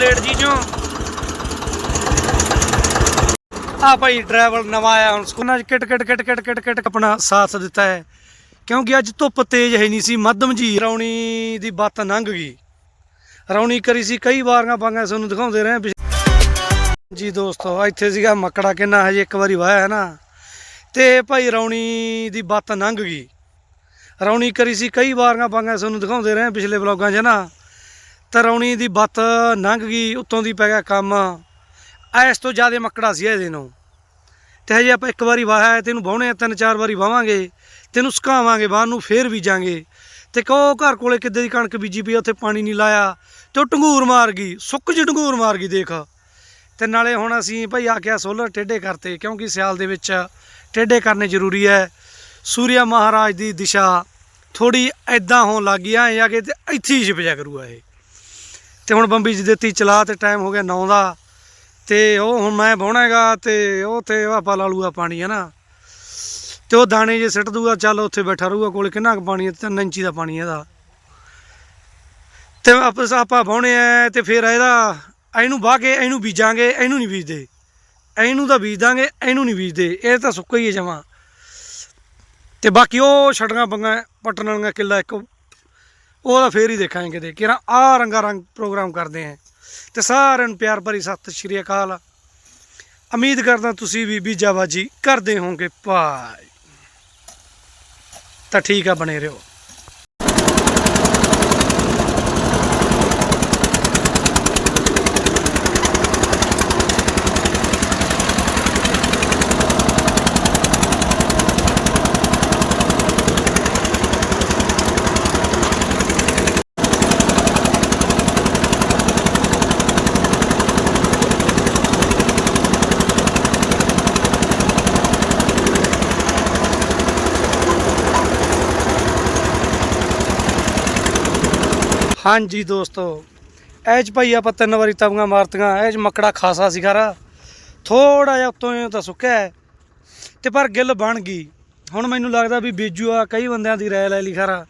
Plate ਜੀ ਚੋਂ ਆ ਭਾਈ ਡਰਾਈਵਰ ਨਵਾਂ ਆਇਆ ਹੁਣ ਸਕੂਨਾਂ 'ਚ ਕਿਟ ਕਿਟ ਕਿਟ ਕਿਟ ਕਿਟ ਕਿਟ ਆਪਣਾ ਸਾਥ ਦਿੱਤਾ ਹੈ। ਕਿਉਂਕਿ ਅੱਜ ਧੁੱਪ ਤੇਜ਼ ਹੈ ਨਹੀਂ ਸੀ, ਮੱਧਮ ਜੀ ਰੌਣੀ ਦੀ ਬਾਤ ਲੰਘ ਗਈ। ਰੌਣੀ ਕਰੀ ਸੀ, ਕਈ ਵਾਰੀਆਂ ਪਾਂਗਾ ਤੁਹਾਨੂੰ ਦਿਖਾਉਂਦੇ ਰਹੇ ਜੀ ਦੋਸਤੋ, ਇੱਥੇ ਸੀਗਾ ਮੱਕੜਾ ਕਿੰਨਾ, ਹਜੇ ਇੱਕ ਵਾਰੀ ਵਾਇਆ ਹੈ ਨਾ। ਤੇ ਭਾਈ ਰੌਣੀ ਦੀ ਬਾਤ ਲੰਘ ਗਈ। ਰੌਣੀ ਕਰੀ ਸੀ, ਕਈ ਵਾਰੀਆਂ ਪਾਂਗਾ ਤੁਹਾਨੂੰ ਦਿਖਾਉਂਦੇ ਰਹੇ ਪਿਛਲੇ ਵਲੌਗਾਂ 'ਚ ਨਾ। ਤਾਂ ਰੌਣੀ ਦੀ ਬੱਤ ਲੰਘ ਗਈ ਉੱਤੋਂ ਦੀ ਪੈ ਗਿਆ ਕੰਮ। ਇਸ ਤੋਂ ਜ਼ਿਆਦਾ ਮੱਕੜਾ ਸੀ ਇਹਦੇ ਨੂੰ ਤੇ ਹਜੇ ਆਪਾਂ ਇੱਕ ਵਾਰੀ ਵਾਹਿਆ ਹੈ, ਤੈਨੂੰ ਵਾਹੁਣੇ ਆ ਤਿੰਨ ਚਾਰ ਵਾਰੀ ਵਾਵਾਂਗੇ ਤੈਨੂੰ ਸੁਕਾਵਾਂਗੇ ਬਾਹਰ ਨੂੰ ਫੇਰ ਬੀਜਾਂਗੇ। ਤੇ ਕਹੋ ਘਰ ਕੋਲੇ ਕਿੱਦੇ ਦੀ ਕਣਕ ਬੀਜੀ ਪਈ ਉੱਥੇ ਪਾਣੀ ਨਹੀਂ ਲਾਇਆ। ਤੇ ਉਹ ਢੰਗੂਰ ਮਾਰ ਗਈ ਸੁੱਕ ਜੀ ਢੰਗੂਰ ਮਾਰ ਗਈ ਦੇਖ। ਤੇ ਨਾਲੇ ਹੁਣ ਅਸੀਂ ਭਾਈ ਆ ਕੇ ਸੋਲਰ ਟੇਢੇ ਕਰਤੇ ਕਿਉਂਕਿ ਸਿਆਲ ਦੇ ਵਿੱਚ ਟੇਢੇ ਕਰਨੇ ਜ਼ਰੂਰੀ ਹੈ ਸੂਰਿਆ ਮਹਾਰਾਜ ਦੀ ਦਿਸ਼ਾ ਥੋੜੀ ਐਦਾਂ ਹੋਣ ਲੱਗ ਗਈ ਐ ਆ ਕੇ ਤੇ ਇੱਥੇ ਹੀ ਛਿਪ ਜਾ ਕਰੂਗਾ ਇਹ। ਤੇ ਹੁਣ ਬੰਬੀ ਜੀ ਦਿੱਤੀ ਚਲਾ ਤੇ ਟਾਈਮ ਹੋ ਗਿਆ 9 ਦਾ। ਤੇ ਉਹ ਹੁਣ ਮੈਂ ਵਾਹੁਣਾ ਹੈਗਾ ਤੇ ਉਹ ਤੇ ਆਪਾ ਲਾ ਲੂਗਾ ਪਾਣੀ, ਹੈ ਨਾ? ਤੇ ਉਹ ਦਾਣੇ ਜੇ ਸਿੱਟ ਦੂਗਾ ਚੱਲ ਉੱਥੇ ਬੈਠਾ ਰਹੂਗਾ ਕੋਲ, ਕਿੰਨਾ ਕੁ ਪਾਣੀ ਹੈ? ਤਿੰਨ ਇੰਚੀ ਦਾ ਪਾਣੀ ਇਹਦਾ। ਤੇ ਆਪਸ ਆਪਾਂ ਵਾਹੁਣੇ ਆ ਤੇ ਫਿਰ ਇਹਦਾ ਇਹਨੂੰ ਵਾਹ ਕੇ ਇਹਨੂੰ ਬੀਜਾਂਗੇ, ਇਹਨੂੰ ਨਹੀਂ ਬੀਜਦੇ। ਇਹਨੂੰ ਤਾਂ ਬੀਜ ਦਾਂਗੇ, ਇਹਨੂੰ ਨਹੀਂ ਬੀਜਦੇ। ਇਹ ਤਾਂ ਸੁੱਕਾ ਹੀ ਹੈ ਜਮਾ। ਤੇ ਬਾਕੀ ਉਹ ਛੜੀਆਂ ਬੰਗਾ ਪੱਟਣ ਵਾਲੀਆਂ ਕਿੱਲਾ ਇੱਕ ਉਹ ਤਾਂ ਫੇਰ ਹੀ ਦੇਖਾਂਗੇ ਕਿਤੇ ਕਿਰਾ ਆ ਰੰਗਾ ਰੰਗ ਪ੍ਰੋਗਰਾਮ ਕਰਦੇ ਆਂ। ਤੇ ਸਾਰਿਆਂ ਨੂੰ ਪਿਆਰ ਭਰੀ ਸਤਿ ਸ਼੍ਰੀ ਅਕਾਲ। ਉਮੀਦ ਕਰਦਾ ਤੁਸੀਂ ਵੀ ਬੀਜਾਬਾਜੀ ਕਰਦੇ ਹੋਵੋਗੇ ਭਾਈ। ਤਾਂ ਠੀਕ ਆ, ਬਣੇ ਰਹੋ। ਹਾਂਜੀ ਦੋਸਤੋ ਐਜ ਭਾਈ ਆਪਾਂ ਤਿੰਨ ਵਾਰੀ ਤਵੀਆਂ ਮਾਰਤੀਆਂ ਐਜ ਮੱਕੜਾ ਖਾਸਾ ਸੀ ਖਰਾ। ਥੋੜਾ ਜਿਹਾ ਉੱਤੋਂ ਹੀ ਤਾਂ ਸੁੱਕਿਆ ਹੈ। ਤੇ ਪਰ ਗਿੱਲ ਬਣ ਗਈ। ਹੁਣ ਮੈਨੂੰ ਲੱਗਦਾ ਵੀ ਬੀਜੂ ਆ, ਕਈ ਬੰਦਿਆਂ ਦੀ ਰਾਇ ਲੈ ਲਈ ਖਰਾ।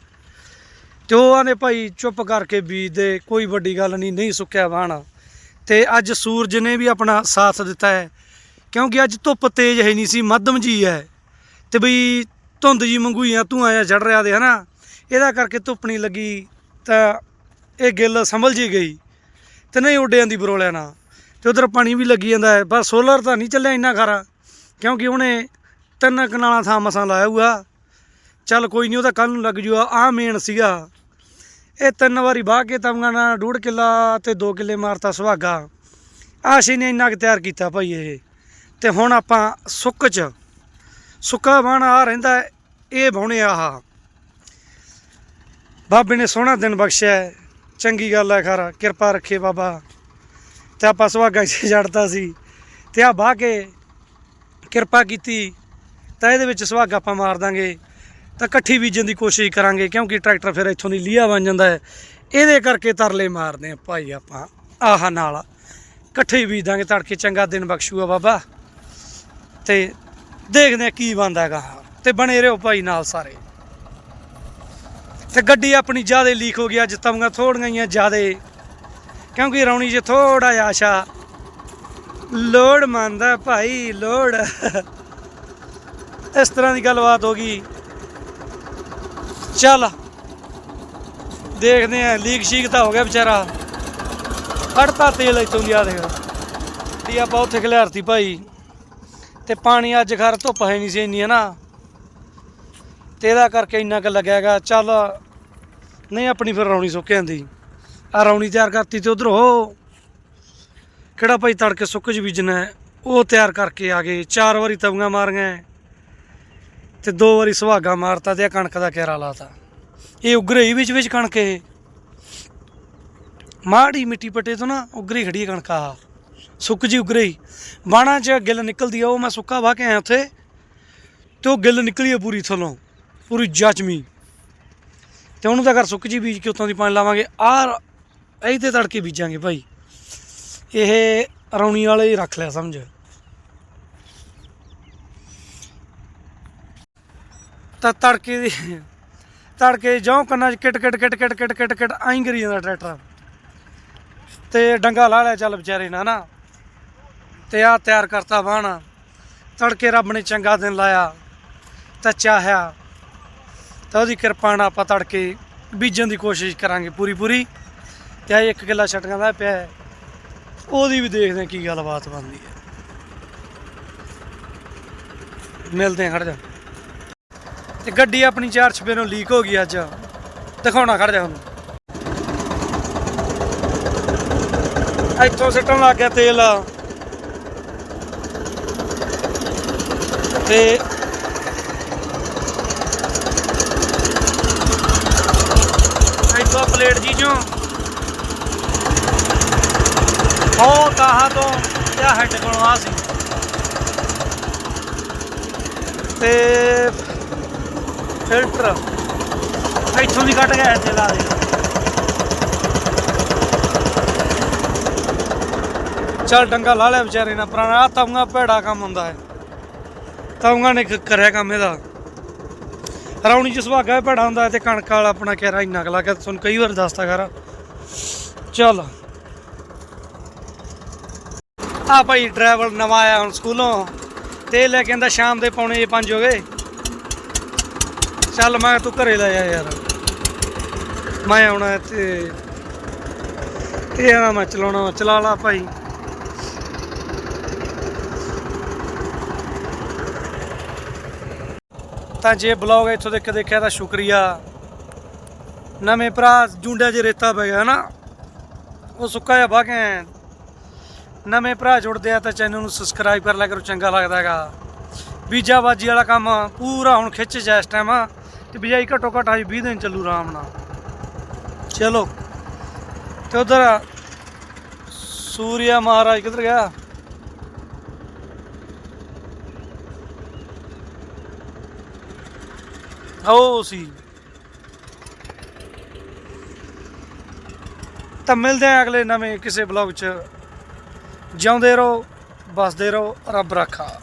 ਤੇ ਉਹ ਆਂਦੇ ਭਾਈ ਚੁੱਪ ਕਰਕੇ ਬੀਜ ਦੇ ਕੋਈ ਵੱਡੀ ਗੱਲ ਨਹੀਂ ਨਹੀਂ ਸੁੱਕਿਆ ਬਾਣ ਤੇ ਅੱਜ ਸੂਰਜ ਨੇ ਵੀ ਆਪਣਾ ਸਾਥ ਦਿੱਤਾ ਹੈ। ਕਿਉਂਕਿ ਅੱਜ ਧੁੱਪ ਤੇਜ਼ ਹੈ ਨਹੀਂ ਸੀ, ਮੱਧਮ ਜੀ ਹੈ। ਤੇ ਬਈ ਧੁੰਦ ਜੀ ਮੰਗੂਈਆਂ ਧੂਆਂ ਜਿਹਾ ਚੜ ਰਿਹਾ ਦੇ ਹਨਾ। ਇਹਦਾ ਕਰਕੇ ਧੁੱਪ ਨਹੀਂ ਲੱਗੀ, ਤਾਂ ਇਹ ਗਿੱਲ ਸੰਭਲ ਜੀ ਗਈ ਤੇ ਨਹੀਂ ਉੱਡਿਆਂ ਦੀ ਬਰੋਲਿਆਂ ਨਾਲ। ਤੇ ਉਧਰ ਪਾਣੀ ਵੀ ਲੱਗੀ ਜਾਂਦਾ ਹੈ, ਪਰ ਸੋਲਰ ਤਾਂ ਨਹੀਂ ਚੱਲਿਆ ਇੰਨਾ ਖਾਰਾ, ਕਿਉਂਕਿ ਉਹਨੇ ਤਿੰਨ ਕਨਾਲਾਂ ਥਾਂ ਮਸਾਂ ਲਾਇਆ ਹੋਊਗਾ। ਚੱਲ ਕੋਈ ਨਹੀਂ ਉਹਦਾ ਕੱਲ ਨੂੰ ਲੱਗ ਜੂਗਾ ਆ ਮੇਨ ਸੀਗਾ। ਇਹ ਤਿੰਨ ਵਾਰੀ ਬਾਹ ਕੇ ਤਮਗਾ ਨਾਲ ਡੂਢ ਕਿੱਲਾ ਤੇ 2 ਕਿੱਲੇ ਮਾਰਤਾ ਸੁਹਾਗਾ। ਆਸ਼ੀ ਨੇ ਇੰਨਾ ਕੁ ਤਿਆਰ ਕੀਤਾ ਭਾਈ ਇਹ। ਤੇ ਹੁਣ ਆਪਾਂ ਸੁੱਕ ਚ, ਸੁੱਕਾ ਬਾਣ ਆ ਰਹਿੰਦਾ ਇਹ ਬਾਉਣੇ ਆਹ। ਬਾਬੇ ਨੇ ਸੋਹਣਾ ਦਿਨ ਬਖਸ਼ਿਆ ਚੰਗੀ ਗੱਲ ਹੈ ਖਰਾ, ਕਿਰਪਾ ਰੱਖੇ ਬਾਬਾ। ਤੇ ਆਪਾਂ ਸੁਹਾਗਾ 'ਚ ਜੜਤਾ ਸੀ, ਤੇ ਆ ਬਾਹ ਕੇ ਕਿਰਪਾ ਕੀਤੀ, ਤਾਂ ਇਹਦੇ ਵਿੱਚ ਸੁਹਾਗਾ ਆਪਾਂ ਮਾਰ ਦਾਂਗੇ। ਤਾਂ ਇਕੱਠੀ ਬੀਜਣ ਦੀ ਕੋਸ਼ਿਸ਼ ਕਰਾਂਗੇ, ਕਿਉਂਕਿ ਟਰੈਕਟਰ ਫਿਰ ਇੱਥੋਂ ਦੀ ਲੀਆ ਬਣ ਜਾਂਦਾ ਹੈ। ਇਹਦੇ ਕਰਕੇ ਤਰਲੇ ਮਾਰਦੇ ਆ ਭਾਈ ਆਪਾਂ, ਆਹ ਨਾਲ। ਇਕੱਠੇ ਬੀਜ ਦਾਂਗੇ ਤੜਕੇ, ਚੰਗਾ ਦਿਨ ਬਖਸ਼ੂਗਾ ਬਾਬਾ। ਤੇ ਦੇਖਦੇ ਆ ਕੀ ਬਣਦਾ ਹੈਗਾ। ਤੇ ਬਣੇ ਰਹੋ ਭਾਈ ਨਾਲ ਸਾਰੇ। ਤੇ ਗੱਡੀ ਆਪਣੀ ਜ਼ਿਆਦਾ ਲੀਕ ਹੋ ਗਈ, ਅੱਜ ਤਮਗਾ ਥੋੜੀਆਂ ਹੀ ਜ਼ਿਆਦਾ। ਕਿਉਂਕਿ ਰੌਣੀ 'ਚ ਥੋੜਾ ਜਿਹਾ ਆਸ਼ਾ। ਲੋੜ ਮੰਨਦਾ ਭਾਈ, ਲੋੜ। ਇਸ ਤਰ੍ਹਾਂ ਦੀ ਗੱਲਬਾਤ ਹੋ ਗਈ। ਚੱਲ, ਦੇਖਦੇ ਆ ਲੀਕ ਸ਼ੀਕ ਤਾਂ ਹੋ ਗਿਆ ਵਿਚਾਰਾ। ਕੱਢਤਾ ਤੇਲ ਇਤੋਂ ਦੀ ਆ ਦੇਖ। ਤੇ ਆਪਾਂ ਉੱਥੇ ਖਿਲਾਰਤੀ ਭਾਈ। ਤੇ ਪਾਣੀ ਅੱਜ ਖਰ ਧੁੱਪ ਹੈ ਨਹੀਂ ਸੀ ਇੰਨੀ, ਹੈ ਨਾ? ਤੇ ਇਹਦਾ ਕਰਕੇ ਇੰਨਾ ਕੁ ਲੱਗਿਆ ਲੱਗਿਆਗਾ ਚੱਲ ਨਹੀਂ ਆਪਣੀ ਫਿਰ ਰੌਣੀ ਸੁੱਕ ਜਾਂਦੀ। ਆ ਰੌਣੀ ਤਿਆਰ ਕਰਤੀ ਤੇ ਉਧਰ ਹੋ। ਕਿਹੜਾ ਭਾਈ ਤੜਕੇ ਸੁੱਕ ਚ ਬੀਜਣਾ ਉਹ ਤਿਆਰ ਕਰਕੇ ਆ ਗਏ। ਚਾਰ ਵਾਰੀ ਤਵੀਆਂ ਮਾਰੀਆਂ ਤੇ ਦੋ ਵਾਰੀ ਸੁਹਾਗਾ ਮਾਰਤਾ ਤੇ ਆ ਕਣਕ ਦਾ ਕਿਹਰਾ ਲਾਤਾ। ਇਹ ਉਗਰੇ ਹੀ ਵਿੱਚ ਵਿੱਚ ਕਣਕ ਇਹ। ਮਾੜੀ ਮਿੱਟੀ ਪੱਟੇ ਤੋਂ ਨਾ ਉਗਰੀ ਖੜੀ ਹੈ ਕਣਕ ਆ ਸੁੱਕ ਜੀ ਉਗਰੇ ਹੀ। ਬਾਣਾ ਚ ਗਿੱਲ ਨਿਕਲਦੀ ਆ, ਉਹ ਮੈਂ ਸੁੱਕਾ ਵਾਹ ਕੇ ਆਇਆ ਉੱਥੇ ਤੇ ਉਹ ਗਿੱਲ ਨਿਕਲੀ ਆ ਪੂਰੀ ਥੱਲੋਂ। ਪੂਰੀ ਜਚਮੀ ਤੇ ਉਹਨੂੰ ਤਾਂ ਘਰ ਸੁੱਕ ਜੀ ਬੀਜ ਕੇ ਉੱਤੋਂ ਦੀ ਪਾਣੀ ਲਾਵਾਂਗੇ। ਆਹ ਇਹ ਤੇ ਤੜਕੇ ਬੀਜਾਂਗੇ ਭਾਈ। ਇਹ ਰੌਣੀ ਵਾਲੇ ਹੀ ਰੱਖ ਲਿਆ, ਸਮਝ। ਤਾਂ ਤੜਕੇ ਦੀ ਤੜਕੇ ਜੋਂ ਕੰਨਾਂ 'ਚ ਕਿਟ ਕਿਟ ਕਿਟ ਕਿਟ ਕਿਟ ਕਿਟ ਕਿਟ ਆਈ ਕਰੀ ਜਾਂਦਾ ਟਰੈਕਟਰ। ਤੇ ਡੰਗਾ ਲਾ ਲਿਆ ਚੱਲ ਵਿਚਾਰੇ ਨਾ ਨਾ ਤੇ ਆ ਤਿਆਰ ਕਰਤਾ ਬਾਣ ਤੜਕੇ ਰੱਬ ਨੇ ਚੰਗਾ ਦਿਨ ਲਾਇਆ ਤਾਂ ਚਾਹਿਆ ਤਾਂ ਉਹਦੀ ਕਿਰਪਾ ਨਾਲ ਆਪਾਂ ਤੜਕੇ ਬੀਜਣ ਦੀ ਕੋਸ਼ਿਸ਼ ਕਰਾਂਗੇ ਪੂਰੀ ਪੂਰੀ। ਤੇ ਆ ਇੱਕ ਕਿੱਲਾ ਛਟਕਾਂ ਦਾ ਪਿਆ ਉਹਦੀ ਵੀ ਦੇਖਦੇ ਹਾਂ ਕੀ ਗੱਲਬਾਤ ਬਣਦੀ ਹੈ। ਮਿਲਦੇ ਹਾਂ, ਖੜ ਜਾ। ਤੇ ਗੱਡੀ ਆਪਣੀ ਚਾਰ ਛਪੇ ਨੂੰ ਲੀਕ ਹੋ ਗਈ ਅੱਜ। ਦਿਖਾਉਣਾ, ਖੜ ਜਾ ਹੁਣ ਇੱਥੋਂ ਸਿੱਟਣ ਲੱਗ ਗਿਆ ਤੇਲ। ਤੇ ਇੱਥੋਂ ਪਲੇਟ ਜੀ ਚੋਂ। ਉਹ ਕਹਾ ਤੋਂ ਕਿਆ ਹੈਡ ਕੋਲੋਂ ਆ ਸੀ। ਤੇ ਫਿਲਟਰ ਇੱਥੋਂ ਦੀ ਕੱਟ ਗਿਆ ਇੱਥੇ ਲਾ ਦੇ। ਚੱਲ ਡੰਗਾ ਲਾ ਲਿਆ ਵਿਚਾਰੇ ਨਾਲ, ਪੁਰਾਣਾ ਆਹ ਤਵੀਆਂ ਭੈੜਾ ਕੰਮ ਹੁੰਦਾ ਹੈ। ਤਵੀਆਂ ਨੇ ਕਰਿਆ ਕੰਮ ਇਹਦਾ। ਰੌਣੀ ਚ ਸੁਭਾਗਾ ਵੀ ਭੈੜਾ ਹੁੰਦਾ ਤੇ ਕਣਕ ਵਾਲਾ ਆਪਣਾ ਕਹਿਰਾ ਇੰਨਾ ਕੁ ਲਾ ਕੇ ਤੁਹਾਨੂੰ ਕਈ ਵਾਰ ਦੱਸਤਾ ਕਰ ਚੱਲ। ਆ ਭਾਈ ਡਰਾਈਵਰ ਨਵਾਂ ਆਇਆ ਹੁਣ ਸਕੂਲੋਂ ਤੇ ਇਹ ਲੈ ਕੇ ਆਂਦਾ ਸ਼ਾਮ ਦੇ ਪੌਣੇ 5 ਹੋ ਗਏ। ਚੱਲ ਮੈਂ ਤੂੰ ਘਰੇ ਲੈ ਜਾ ਯਾਰ। ਮੈਂ ਆਉਣਾ ਤੇ ਇਹ ਆ ਮੈਂ ਚਲਾਉਣਾ ਵਾ, ਚਲਾ ਲਾ ਭਾਈ। ਤਾਂ ਜੇ ਬਲੌਗ ਇੱਥੋਂ ਤੱਕ ਦੇਖਿਆ ਤਾਂ ਸ਼ੁਕਰੀਆ। ਨਵੇਂ ਭਰਾ ਜੁੰਡਿਆ ਜੇ ਰੇਤਾ ਪੈ ਗਿਆ ਨਾ ਉਹ ਸੁੱਕਾ ਜਿਹਾ ਬਾਹ ਕੇ ਆਏ। ਨਵੇਂ ਭਰਾ ਜੁੜਦੇ ਆ ਤਾਂ ਚੈਨਲ ਨੂੰ ਸਬਸਕ੍ਰਾਈਬ ਕਰ ਲਿਆ ਕਰੋ, ਚੰਗਾ ਲੱਗਦਾ ਹੈਗਾ। ਬੀਜਾ ਬਾਜੀ ਵਾਲਾ ਕੰਮ ਪੂਰਾ ਹੁਣ ਖਿੱਚ ਜਾ ਇਸ ਟਾਈਮ ਤੇ ਬਿਜਾਈ ਘਟੋ ਘਟ ਆਈ 20 ਦਿਨ ਚੱਲੂ ਆਰਾਮ ਨਾਲ। ਚਲੋ। ਤੇ ਉਧਰ ਸੂਰਿਆ ਮਹਾਰਾਜ ਕਿੱਧਰ ਗਿਆ? ਉਹ ਸੀ ਤਾਂ ਮਿਲਦੇ ਆ ਅਗਲੇ ਨਵੇਂ ਕਿਸੇ ਬਲੌਗ 'ਚ। ਜਿਉਂਦੇ ਰਹੋ ਬਸਦੇ ਰਹੋ, ਰੱਬ ਰੱਖਾ।